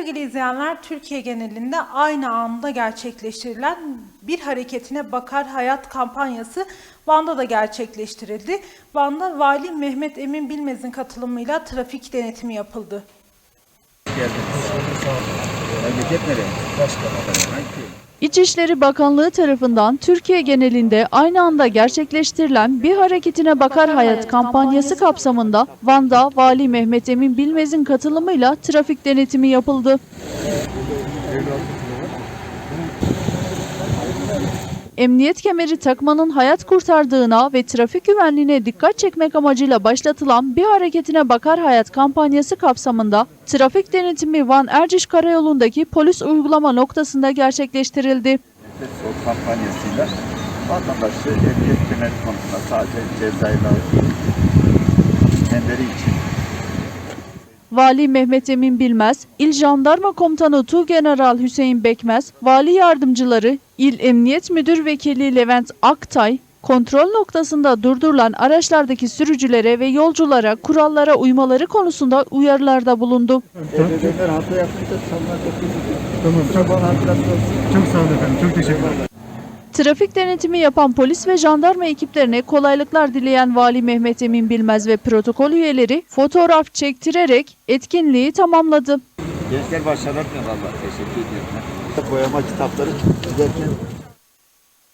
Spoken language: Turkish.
Sevgili izleyenler, Türkiye genelinde aynı anda gerçekleştirilen Bir Hareketine Bakar Hayat kampanyası Van'da da gerçekleştirildi. Van'da Vali Mehmet Emin Bilmez'in katılımıyla trafik denetimi yapıldı. Memleket nereye? Başka. İçişleri Bakanlığı tarafından Türkiye genelinde aynı anda gerçekleştirilen Bir Hareketine Bakar Hayat kampanyası kapsamında Van'da Vali Mehmet Emin Bilmez'in katılımıyla trafik denetimi yapıldı. Emniyet kemeri takmanın hayat kurtardığına ve trafik güvenliğine dikkat çekmek amacıyla başlatılan Bir Hareketine Bakar Hayat kampanyası kapsamında trafik denetimi Van Erciş Karayolu'ndaki polis uygulama noktasında gerçekleştirildi. Nefes kampanyasıyla vatandaşı emniyet kemer konusunda sadece cezayla kendileri için Vali Mehmet Emin Bilmez, İl Jandarma Komutanı Tuğgeneral Hüseyin Bekmez, Vali Yardımcıları, İl Emniyet Müdür Vekili Levent Aktay, kontrol noktasında durdurulan araçlardaki sürücülere ve yolculara kurallara uymaları konusunda uyarılarda bulundu. Tamam, çok sağ olun efendim. Çok teşekkürler. Trafik denetimi yapan polis ve jandarma ekiplerine kolaylıklar dileyen Vali Mehmet Emin Bilmez ve protokol üyeleri fotoğraf çektirerek etkinliği tamamladı. Gençler başarılar Allah teşekkür ediyorum. Boyama kitapları çizerken